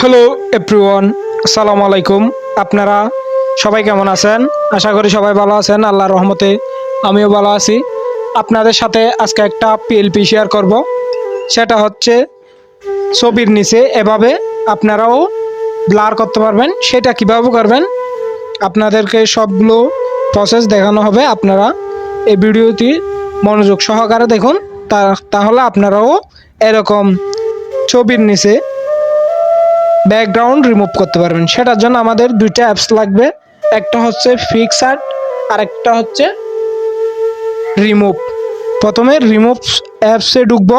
Hello everyone, আসসালামু আলাইকুম। আপনারা সবাই কেমন আছেন? আশা করি সবাই ভালো আছেন, আল্লাহর রহমতে আমিও ভালো আছি। আপনাদের সাথে আজকে একটা পিএলপি শেয়ার করব। সেটা হচ্ছে ছবির নিচে এভাবে আপনারাও ব্লার করতে পারবেন, সেটা কীভাবে করবেন, আপনাদেরকে সবগুলো প্রসেস দেখানো হবে। আপনারা এই ভিডিওটি মনোযোগ সহকারে দেখুন তাহলে আপনারাও এরকম ছবির নিচে ব্যাকগ্রাউন্ড রিমুভ করতে পারবেন। সেটার জন্য আমাদের দুইটা অ্যাপস লাগবে। একটা হচ্ছে ফিক্স আর্ট আর একটা হচ্ছে রিমুভ প্রথমে রিমুভ অ্যাপসে ঢুকবো।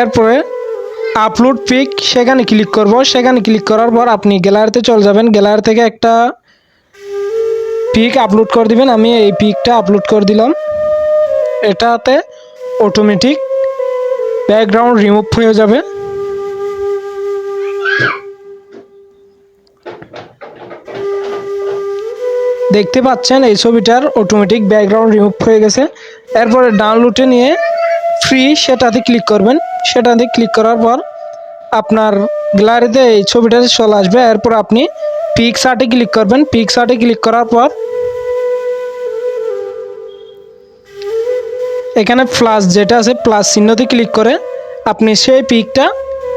এরপরে আপলোড পিক সেখানে ক্লিক করব। সেখানে ক্লিক করার পর আপনি গ্যালারিতে চলে যাবেন। গ্যালারি থেকে একটা পিক আপলোড করে দিবেন। আমি এই পিকটা আপলোড করে দিলাম। এটাতে অটোমেটিক ব্যাকগ্রাউন্ড রিমুভ হয়ে যাবে। দেখতে পাচ্ছেন, এই ছবিটার অটোমেটিক ব্যাকগ্রাউন্ড রিমুভ হয়ে গেছে। এরপরে ডাউনলোডে নিয়ে ফ্রি সেটাতে ক্লিক করবেন। সেটাতে ক্লিক করার পর আপনার গ্যালারিতে এই ছবিটা চলে আসবে। এরপর আপনি পিক্স আর্টে ক্লিক করবেন। পিক্স আর্টে ক্লিক করার পর এখানে প্লাস যেটা আছে প্লাস চিহ্নতে ক্লিক করে আপনি সেই পিকটা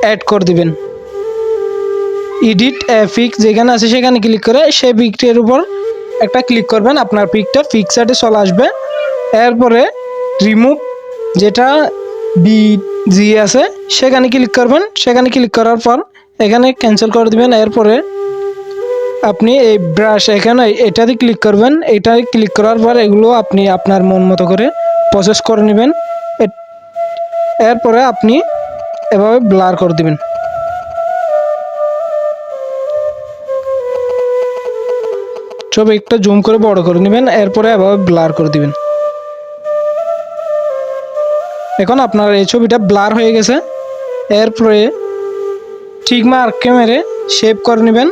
অ্যাড করে দিবেন। এডিট পিক যেখানে আছে সেখানে ক্লিক করে সেই পিকটির উপর একটা ক্লিক করবেন, আপনার পিকটা পিকচারে চলে আসবে। এরপরে রিমুভ যেটা বি জি আছে, সেখানে ক্লিক করবেন। সেখানে ক্লিক করার পর এখানে ক্যান্সেল করে দিবেন। এরপরে আপনি এই ব্রাশ এখানে এটাতে ক্লিক করবেন। এটাতে ক্লিক করার পর এগুলো আপনি আপনার মন মতো করে প্রসেস করে নেবেন। এরপরে আপনি এভাবে ব্লার করে দিবেন। ছবি একটা জুম করে বড় করে নেবেন, এরপরে এভাবে ব্লার করে দিবেন। এখন আপনার এই ছবিটা ব্লার হয়ে গেছে। এরপরে ঠিক মার্কে মেরে শেপ করে নেবেন।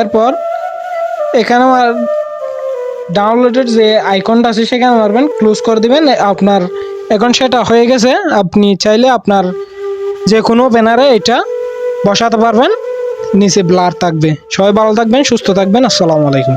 এরপর এখানে আমার ডাউনলোডের যে আইকনটা আছে সেখানে মারবেন ক্লোজ করে দিবেন। আপনার, এখন সেটা হয়ে গেছে। আপনি চাইলে আপনার যে কোনো ব্যানারে এটা বসাতে পারবেন। নিচে ব্লার থাকবে। সবাই ভালো থাকবেন, সুস্থ থাকবেন। আসসালামু আলাইকুম।